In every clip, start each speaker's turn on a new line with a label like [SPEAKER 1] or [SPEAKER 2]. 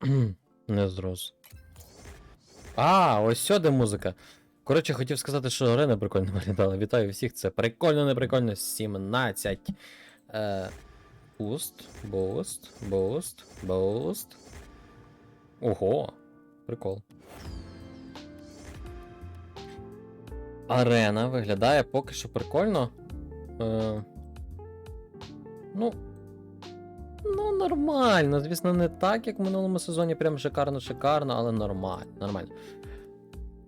[SPEAKER 1] Не зрос. А, ось сюди музика. Коротше, хотів сказати, що арена прикольно виглядала. Вітаю всіх, це прикольно, не прикольно. 17. Е, буст, буст, буст, буст. Ого, прикол. Арена виглядає поки що прикольно. Е, ну. Ну, нормально. Звісно, не так, як в минулому сезоні, прям шикарно-шикарно, але нормально. Нормально.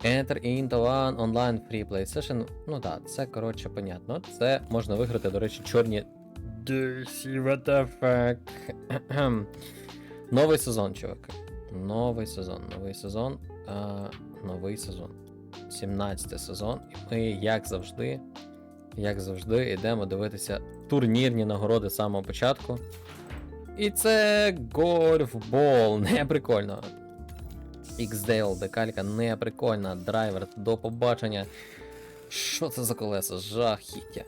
[SPEAKER 1] Enter into one online free play session. Ну так, це коротше понятно. Це можна виграти, до речі, чорні. What the fuck. Новий сезон, чуваки. Новий сезон, новий сезон. А, новий сезон. 17 сезон. І ми, як завжди, як завжди, йдемо дивитися турнірні нагороди з самого початку. І це гольфбол. Не прикольно. XDL, декалька не прикольна. Драйвер, до побачення. Що це за колеса? Жахіття.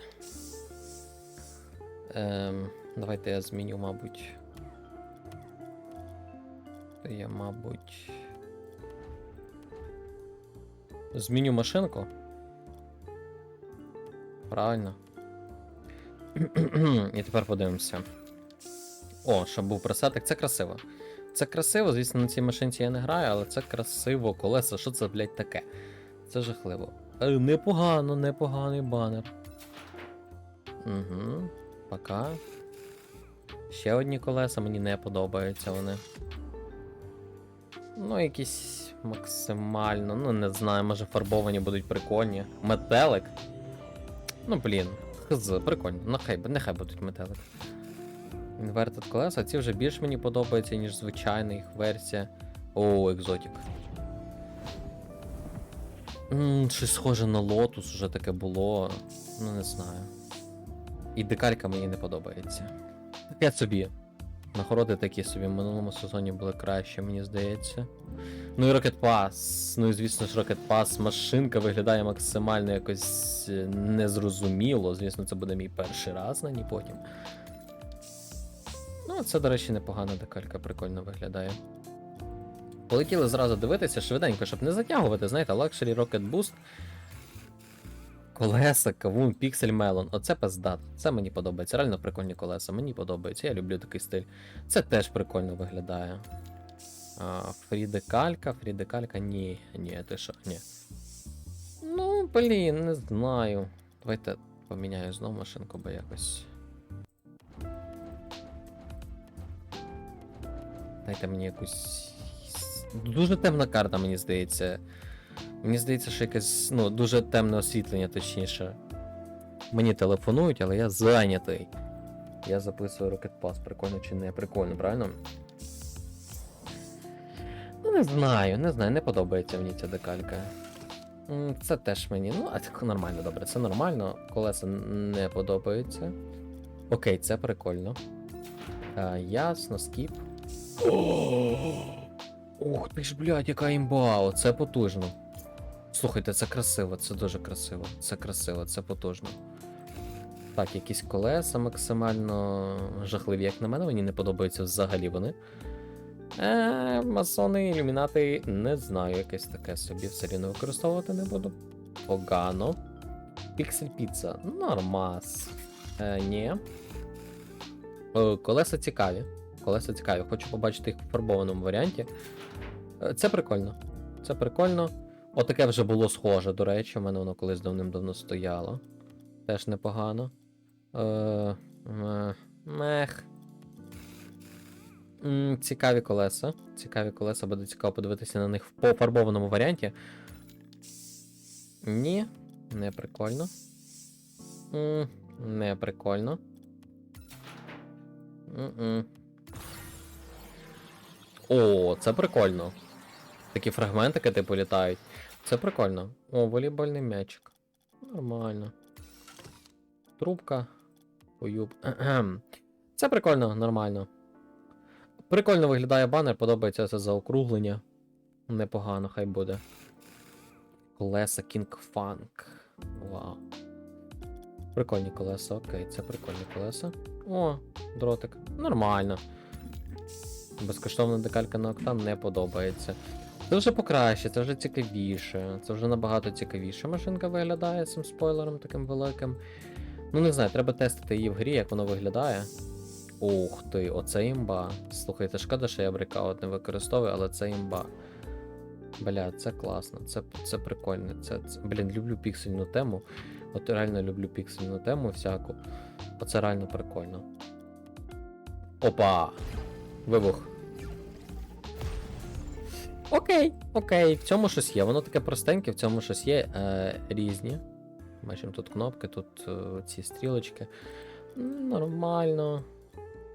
[SPEAKER 1] Ем, давайте я зміню, мабуть. Я, мабуть. Зміню машинку. Правильно. І тепер подивимося. О, щоб був пресетик, це красиво. Це красиво, звісно, на цій машинці я не граю, але це красиво, колеса, що це, блядь, таке? Це жахливо. Е, непогано, непоганий банер. Угу. Пока. Ще одні колеса, мені не подобаються вони. Ну, якісь максимально, ну не знаю, може фарбовані будуть прикольні. Метелик. Ну, блін, хз, прикольно. Нехай, нехай будуть метелик. Inverted колеса, ці вже більш мені подобаються, ніж звичайна їх версія. О, екзотик. М, Щось схоже на Lotus вже таке було. Ну, не знаю. І декалька мені не подобається. Таке собі. Нагороди такі собі в минулому сезоні були краще, мені здається. Ну і Rocket Pass. Ну і звісно ж Rocket Pass машинка виглядає максимально якось е, незрозуміло. Звісно, це буде мій перший раз на ній потім. Ну, це, до речі, непогана декалька, прикольно виглядає. Полетіли зразу дивитися швиденько, щоб не затягувати, знаєте, Luxury Rocket Boost. Колеса, кавун, Pixel Melon. Оце пиздат. Це мені подобається. Реально прикольні колеса. Мені подобається. Я люблю такий стиль. Це теж прикольно виглядає. А, Фрідекалька, фрідекалька, ні, ні, ти що, ні. Ну, блін, не знаю. Давайте поміняю знову машинку, бо якось. Дайте мені якусь. Дуже темна карта, мені здається. Мені здається, що якесь, ну, дуже темне освітлення, точніше. Мені телефонують, але я зайнятий. Я записую Rocket Pass, прикольно чи не прикольно, правильно? Ну, не знаю, не знаю, не подобається мені ця декалька. Це теж мені. Ну, а так нормально, добре, це нормально. Колеса не подобаються. Окей, це прикольно. А, ясно, скіп. Ух ти ж, блядь, яка імба, оце потужно. Слухайте, це красиво, це дуже красиво. Це красиво, це потужно. Так, якісь колеса максимально жахливі, як на мене, мені не подобаються взагалі вони. Е, масони, ілюмінати, не знаю, якесь таке собі все рівно використовувати не буду. Погано. Піксель піца. Нормас. Е, ні. Е, колеса цікаві. Колеса цікаві. Хочу побачити їх в фарбованому варіанті. Е, Це прикольно. Це прикольно. Отаке вже було схоже, до речі, у мене воно колись давним-давно стояло. Теж непогано. Е, мех. Цікаві колеса. Цікаві колеса, буде цікаво подивитися на них в пофарбованому варіанті. Ні, не прикольно. Не прикольно. М-м. О, це прикольно. Такі фрагментики типу літають. Це прикольно. О, волейбольний м'ячик. Нормально. Трубка. Уюб. Це прикольно, нормально. Прикольно виглядає банер, подобається це заокруглення. Непогано, хай буде. Колеса King Funk. Вау. Прикольні колеса, окей, це прикольні колеса. О, дротик. Нормально. Безкоштовна декалька на октан не подобається. Це вже покраще, це вже цікавіше. Це вже набагато цікавіше. Машинка виглядає цим спойлером таким великим. Ну не знаю, треба тестити її в грі, як воно виглядає. Ух ти, оце імба. Слухайте, шкода, що я брикаут не використовую, але це імба. Бля, це класно, це, це прикольно. Це, це... Блін, люблю піксельну тему. От реально люблю піксельну тему всяку. Оце реально прикольно. Опа! Вибух. Окей, окей, в цьому щось є. Воно таке простеньке, в цьому щось є е, різні. Бачимо тут кнопки, тут е, ці стрілочки. Нормально.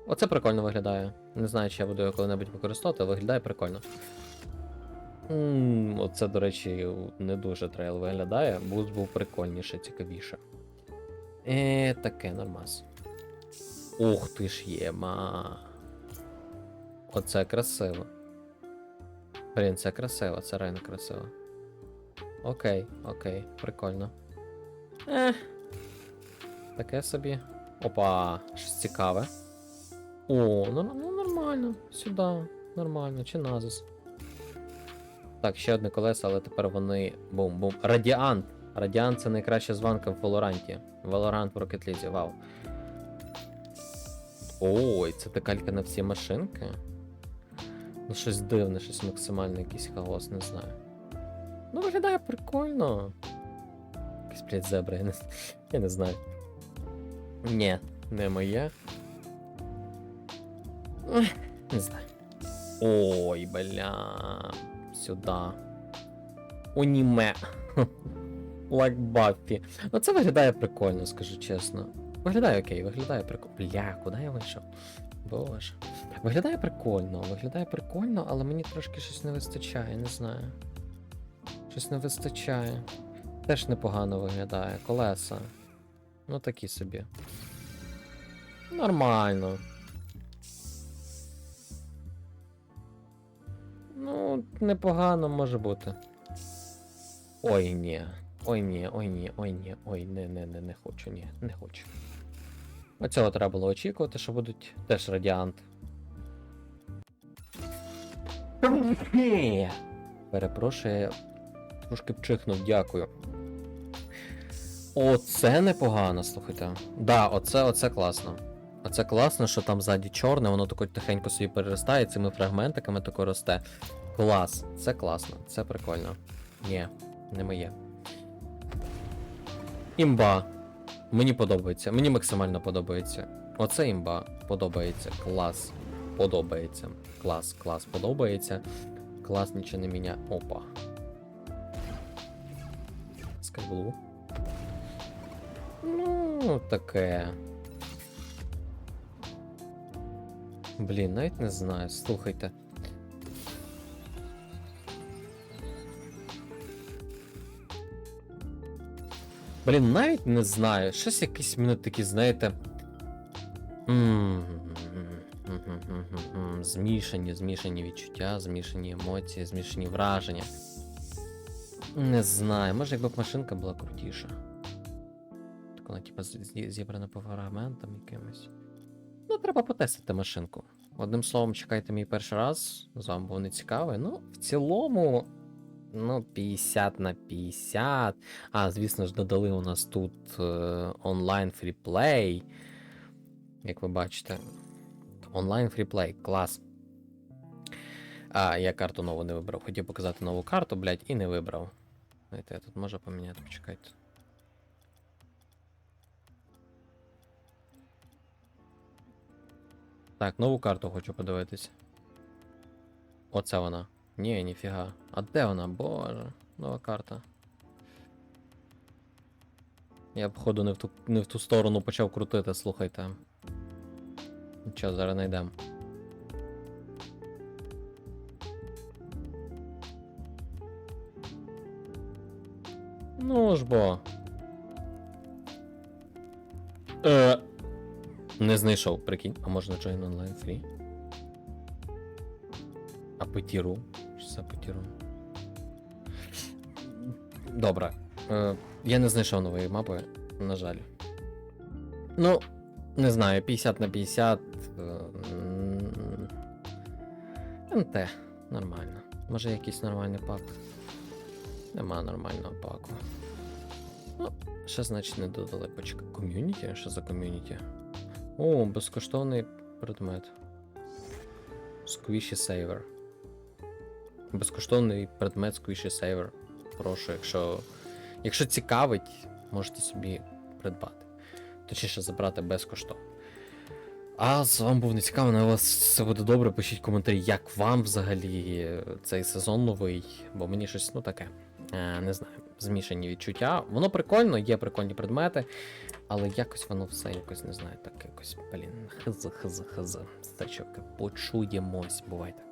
[SPEAKER 1] Оце прикольно виглядає. Не знаю, чи я буду його коли-небудь використовувати, але виглядає прикольно. М, Оце, до речі, не дуже трейл виглядає. Буст був прикольніше, цікавіше. Е, таке нормас. Ух ти ж єма. Оце красиво. Блін, це красиво, це реально красиво. Окей, окей, прикольно. Ех. Таке собі. Опа, щось цікаве. О, ну, ну нормально. Сюди. Нормально, чи назис. Так, ще одне колесо, але тепер вони. Бум-бум. Радіант. Радіант це найкраща званка в Валоранті. Valorant в Rocket League, вау. Ой, це декалька на всі машинки. Ну, щось дивне, щось максимально якийсь хаос, не знаю. Ну, виглядає прикольно. Якась, блядь, зебра, я не, я не знаю. Ні, не моє. Не знаю. Ой, бля. Сюда. Оніме. Лайк Баффі. Ну це виглядає прикольно, скажу чесно. Виглядає окей, виглядає прикольно. Бля, куди я вийшов? Боже. Виглядає прикольно, виглядає прикольно, але мені трошки щось не вистачає, не знаю. Щось не вистачає. Теж непогано виглядає. Колеса. Ну такі собі. Нормально. Ну, непогано може бути. Ой, ні. Ой, ні, ой, ні, ой, ні, ой, не, не, не, не хочу, ні, не хочу. Оцього треба було очікувати, що будуть теж радіант. Перепрошую, трошки вчихнув, дякую. Оце непогано, слухайте. Да, оце, оце класно. Оце класно, що там ззаді чорне, воно тако тихенько собі переростає, цими фрагментиками тако росте. Клас, це класно, це прикольно. Ні, не моє. Імба. Мені подобається, мені максимально подобається. Оце імба подобається. Клас. Подобається. Клас, клас, подобається. Клас нічого не міня. Опа. Скаблу. Ну, таке. Блін, навіть не знаю, слухайте. Блін, навіть не знаю. Щось якісь мене такі, знаєте. Змішані, змішані відчуття, змішані емоції, змішані враження. Не знаю, може якби б машинка була крутіша. Так вона, типа, зібрана по фрагментам якимось. Ну, треба потестити машинку. Одним словом, чекайте мій перший раз. З вами був нецікавий. Ну, в цілому, ну, 50 на 50. А, звісно ж, додали у нас тут е, онлайн фріплей. Як ви бачите. Онлайн фріплей, клас. А, я карту нову не вибрав. Хотів показати нову карту, блядь, і не вибрав. Знаєте, я тут можу поміняти, почекайте. Так, нову карту хочу подивитись. Оце вона. Ні, ніфіга. А де вона? Боже, нова карта. Я, походу, не в ту, не в ту сторону почав крутити, слухайте. Нічого, зараз знайдемо. Ну ж бо. Е, не знайшов, прикинь. А можна Join Online Free? А Петіру? Що? Добре. Е, я не знайшов нової мапи, на жаль. Ну, не знаю, 50 на 50. е, НТ, нормально. Може якийсь нормальний пак. Нема нормального паку. Ну, ще значить не додали. Почекай. Ком'юніті? Що за ком'юніті? О, безкоштовний предмет. Squishy Saver. Безкоштовний предмет Squishy Saver. Прошу, якщо. Якщо цікавить, можете собі придбати. Точніше забрати безкоштовно. А з вами був нецікаво, на вас все буде добре. Пишіть коментарі, як вам взагалі цей сезон новий, бо мені щось, ну таке. Е, не знаю, змішані відчуття. Воно прикольно, є прикольні предмети, але якось воно все якось не знаю, так якось, блін, хз, хз, хз. Стачок, почуємось, бувайте.